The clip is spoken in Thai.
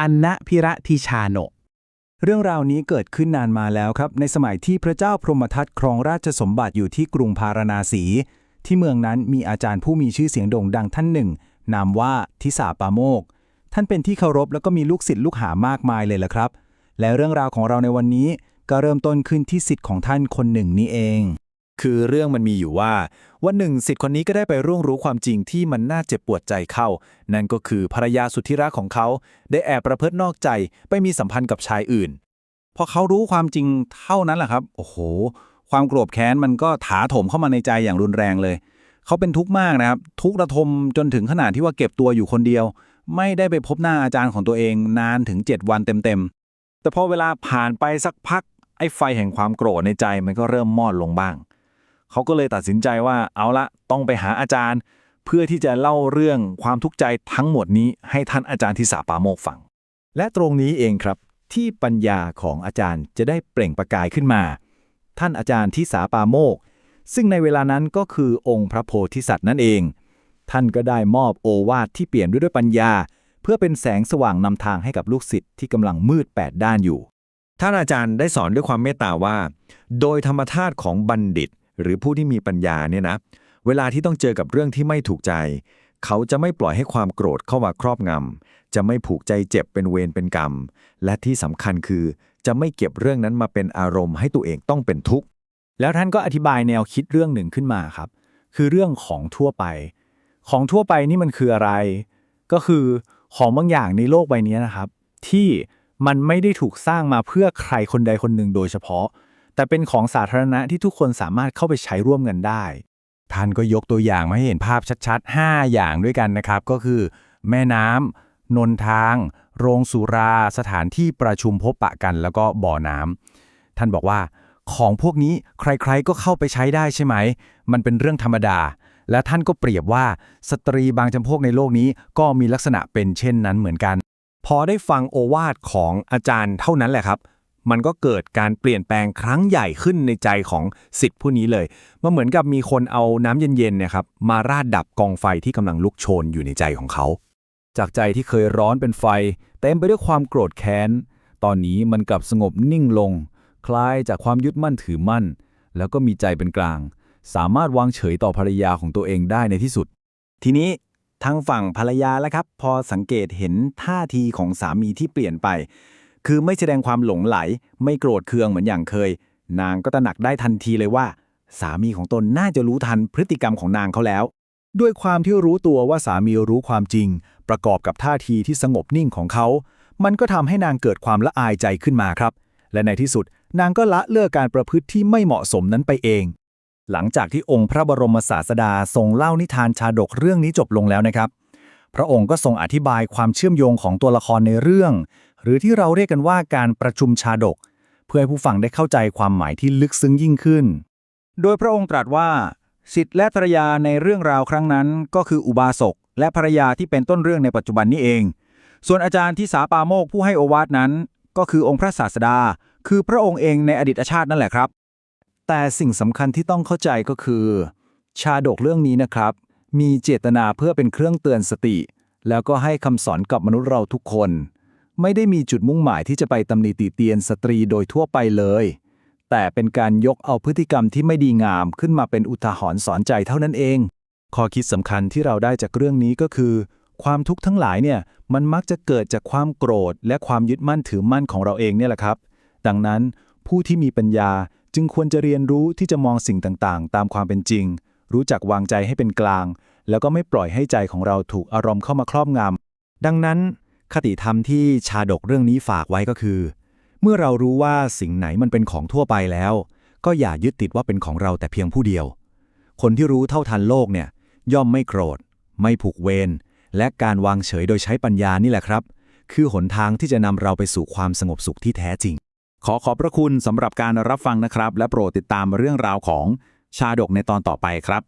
อันนะพิระทิชาโนเรื่องราวนี้เกิดขึ้นนานมาแล้วครับ ในสมัยที่พระเจ้าพรหมทัตครองราชสมบัติอยู่ที่กรุงพาราณสี ที่เมืองนั้นมีอาจารย์ผู้มีชื่อเสียงโด่งดังท่านหนึ่ง นามว่าทิสาปาโมก ท่านเป็นที่เคารพแล้วก็มีลูกศิษย์ลูกหามากมายเลยละครับ และเรื่องราวของเราในวันนี้ก็เริ่มต้นขึ้นที่ศิษย์ของท่านคนหนึ่งนี่เอง คือเรื่องมันมีอยู่ว่า วันหนึ่งสิทธิ์คนนี้ก็ได้ไปร่วงรู้ความจริงที่มันน่าเจ็บปวดใจเข้า นั่นก็คือภรรยาสุดที่รักของเขา ได้แอบประพฤตินอกใจไปมีสัมพันธ์กับชายอื่น พอเขารู้ความจริงเท่านั้นแหละครับ โอ้โห ความโกรธแค้นมันก็ถาโถมเข้ามาในใจอย่างรุนแรงเลย เขาเป็นทุกข์มากนะครับ ทุกข์ระทมจนถึงขนาดที่ว่าเก็บตัวอยู่คนเดียว ไม่ได้ไปพบหน้าอาจารย์ของตัวเองนานถึง 7 วันเต็มๆแต่พอเวลาผ่านไปสักพักไอ้ไฟแห่งความโกรธในใจมันก็เริ่มมอดลงบ้าง เขาก็เลยตัดสินใจว่าเอาละต้องไปหาอาจารย์ เพื่อที่จะเล่าเรื่องความทุกข์ใจทั้งหมดนี้ให้ท่านอาจารย์ทิสาปาโมกฟัง และตรงนี้เองครับ ที่ปัญญาของอาจารย์จะได้เปล่งประกายขึ้นมา ท่านอาจารย์ที่สาปาโมก ซึ่งในเวลานั้นก็คือองค์พระโพธิสัตว์นั่นเอง ท่านก็ได้มอบโอวาทที่เปลี่ยนด้วยด้วยปัญญา เพื่อเป็นแสงสว่างนำทางให้กับลูกศิษย์ที่กำลังมืดแปดด้านอยู่ท่านอาจารย์ได้สอนด้วยความเมตตาว่า โดยธรรมชาติของบัณฑิต หรือผู้ที่มีปัญญาเนี่ยนะเวลาที่ต้องเจอกับเรื่องที่ไม่ถูกใจ เขาจะไม่ปล่อยให้ความโกรธเข้ามาครอบงำจะไม่ผูกใจเจ็บเป็นเวรเป็นกรรม และที่สำคัญคือ จะไม่เก็บเรื่องนั้นมาเป็นอารมณ์ให้ตัวเองต้องเป็นทุกข์แล้วท่านก็อธิบายแนวคิดเรื่องหนึ่งขึ้นมาครับ คือเรื่องของทั่วไป ของทั่วไปนี่มันคืออะไร ก็คือของบางอย่างในโลกใบนี้นะครับ ที่มันไม่ได้ถูกสร้างมาเพื่อใครคนใดคนหนึ่งโดยเฉพาะ แต่เป็นของสาธารณะที่ทุกคนสามารถเข้าไปใช้ร่วมกันได้ ท่านก็ยกตัวอย่างมาให้เห็นภาพชัดๆ 5 อย่างด้วยกันนะครับ ก็คือ แม่น้ำนนทาง โรงสุรา สถานที่ประชุมพบปะกัน แล้วก็บ่อน้ำท่านบอกว่า ของพวกนี้ใครๆก็เข้าไปใช้ได้ใช่ไหม มันเป็นเรื่องธรรมดา และท่านก็เปรียบว่าสตรีบางจำพวกในโลกนี้ก็มีลักษณะเป็นเช่นนั้นเหมือนกัน พอได้ฟังโอวาทของอาจารย์เท่านั้นแหละครับ มันก็เกิดการเปลี่ยนแปลงครั้งใหญ่ขึ้นในใจของสิทธิ์ผู้นี้เลย มันเหมือนกับมีคนเอาน้ำเย็นๆเนี่ยครับมาราดดับกองไฟที่กำลังลุกโชนอยู่ในใจของเขา จากใจที่เคยร้อนเป็นไฟ เต็มไปด้วยความโกรธแค้น ตอนนี้มันกลับสงบนิ่งลง คลายจากความยึดมั่นถือมั่น แล้วก็มีใจเป็นกลาง สามารถวางเฉยต่อภรรยาของตัวเองได้ในที่สุด ทีนี้ทางฝั่งภรรยาแล้วครับ พอสังเกตเห็นท่าทีของสามีที่เปลี่ยนไป คือไม่แสดงความหลงไหล ไม่โกรธเคืองเหมือนอย่างเคย นางก็ตระหนักได้ทันทีเลยว่า สามีของตนน่าจะรู้ทันพฤติกรรมของนางเขาแล้ว ด้วยความที่รู้ตัวว่าสามีรู้ความจริง ประกอบกับท่าทีที่สงบนิ่งของเขา มันก็ทำให้นางเกิดความละอายใจขึ้นมาครับ และในที่สุดนางก็ละเลิกการประพฤติที่ไม่เหมาะสมนั้นไปเอง หลังจากที่องค์พระบรมศาสดาทรงเล่านิทานชาดกเรื่องนี้จบลงแล้วนะครับ พระองค์ก็ทรงอธิบายความเชื่อมโยงของตัวละครในเรื่อง หรือที่เราเรียกกันว่าการประชุมชาดก เพื่อให้ผู้ฟังได้เข้าใจความหมายที่ลึกซึ้งยิ่งขึ้น โดยพระองค์ตรัสว่า สิทธิและภรยาในเรื่องราวครั้งนั้น ก็คืออุบาสกและภรรยาที่เป็นต้นเรื่องในปัจจุบันนี้เอง ส่วนอาจารย์ที่สาปาโมกผู้ให้โอวาทนั้น ก็คือองค์พระศาสดา คือพระองค์เองในอดีตชาตินั่นแหละครับ แต่สิ่งสำคัญที่ต้องเข้าใจก็คือ ชาดกเรื่องนี้นะครับ มีเจตนาเพื่อเป็นเครื่องเตือนสติ แล้วก็ให้คำสอนกับมนุษย์เราทุกคน ไม่ได้มีจุดมุ่งหมายที่จะไปตำหนิติเตียนสตรีโดยทั่วไปเลย แต่เป็นการยกเอาพฤติกรรมที่ไม่ดีงามขึ้นมาเป็นอุทาหรณ์สอนใจเท่านั้นเอง ข้อคิดสำคัญที่เราได้จากเรื่องนี้ก็คือ ความทุกข์ทั้งหลายเนี่ยมันมักจะเกิดจากความโกรธ และความยึดมั่นถือมั่นของเราเองเนี่ยแหละครับ ดังนั้นผู้ที่มีปัญญาจึงควรจะเรียนรู้ที่จะมองสิ่งต่างๆ ตามความเป็นจริง รู้จักวางใจให้เป็นกลาง แล้วก็ไม่ปล่อยให้ใจของเราถูกอารมณ์เข้ามาครอบงำดังนั้น คติธรรมที่ชาดกเรื่องนี้ฝากไว้ก็คือ เมื่อเรารู้ว่าสิ่งไหนมันเป็นของทั่วไปแล้ว ก็อย่ายึดติดว่าเป็นของเราแต่เพียงผู้เดียว คนที่รู้เท่าทันโลกเนี่ย ย่อมไม่โกรธ ไม่ผูกเวรและการวางเฉยโดยใช้ปัญญานี่แหละครับ คือหนทางที่จะนำเราไปสู่ความสงบสุขที่แท้จริง ขอขอบพระคุณสำหรับการรับฟังนะครับ และโปรดติดตามเรื่องราวของชาดกในตอนต่อไปครับ